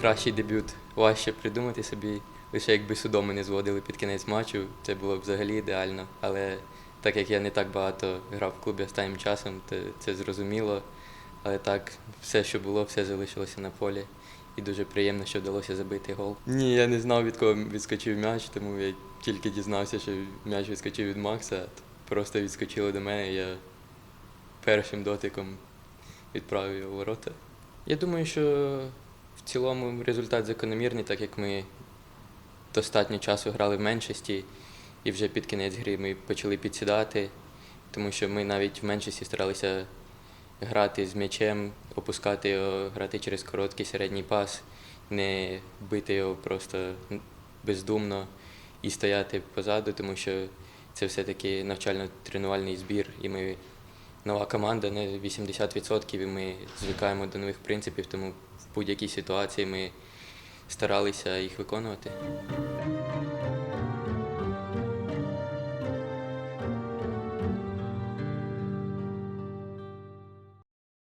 кращий дебют важче придумати собі. Лише якби судоми не зводили під кінець матчу, це було б взагалі ідеально. Але так як я не так багато грав в клубі останнім часом, то це зрозуміло. Але так, все, що було, все залишилося на полі. І дуже приємно, що вдалося забити гол. Ні, я не знав, від кого відскочив м'яч, тому я тільки дізнався, що м'яч відскочив від Макса. Просто відскочило до мене, і я першим дотиком відправив його ворота. Я думаю, що в цілому результат закономірний, так як ми достатньо часу грали в меншості, і вже під кінець гри ми почали підсідати, тому що ми навіть в меншості старалися грати з м'ячем, опускати його, грати через короткий середній пас, не бити його просто бездумно і стояти позаду, тому що це все-таки навчально-тренувальний збір, і ми нова команда на 80%, і ми звикаємо до нових принципів, тому в будь-якій ситуації ми старалися їх виконувати.